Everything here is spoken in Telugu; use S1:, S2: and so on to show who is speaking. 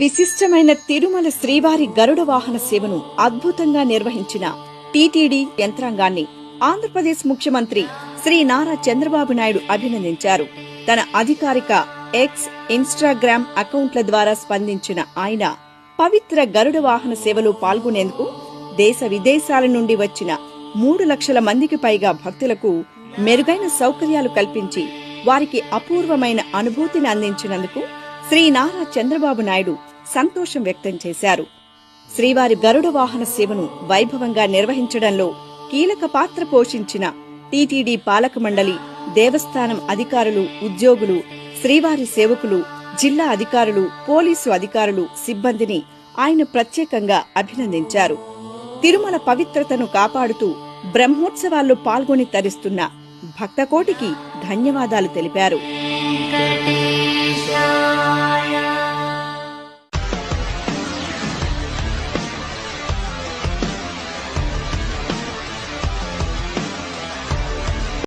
S1: విశిష్టమైన తిరుమల శ్రీవారి గరుడ వాహన సేవను అద్భుతంగా నిర్వహించిన టీటీడీ యంత్రాంగాన్ని ఆంధ్రప్రదేశ్ ముఖ్యమంత్రి శ్రీ నారా చంద్రబాబు నాయుడు అభినందించారు. తన అధికారిక ఎక్స్ ఇన్స్టాగ్రామ్ అకౌంట్ల ద్వారా స్పందించిన ఆయన పవిత్ర గరుడ వాహన సేవలో పాల్గొనేందుకు దేశ విదేశాల నుండి వచ్చిన మూడు లక్షల మందికి పైగా భక్తులకు మెరుగైన సౌకర్యాలు కల్పించి వారికి అపూర్వమైన అనుభూతిని అందించినందుకు శ్రీ నారా చంద్రబాబు నాయుడు సంతోషం వ్యక్తం చేశారు. శ్రీవారి గరుడ వాహన సేవను వైభవంగా నిర్వహించడంలో కీలక పాత్ర పోషించిన టీటీడీ పాలక మండలి దేవస్థానం అధికారులు ఉద్యోగులు శ్రీవారి సేవకులు జిల్లా అధికారులు పోలీసు అధికారులు సిబ్బందిని ఆయన ప్రత్యేకంగా అభినందించారు. తిరుమల పవిత్రతను కాపాడుతూ బ్రహ్మోత్సవాల్లో పాల్గొని తరిస్తున్న భక్తకోటికి ధన్యవాదాలు తెలిపారు.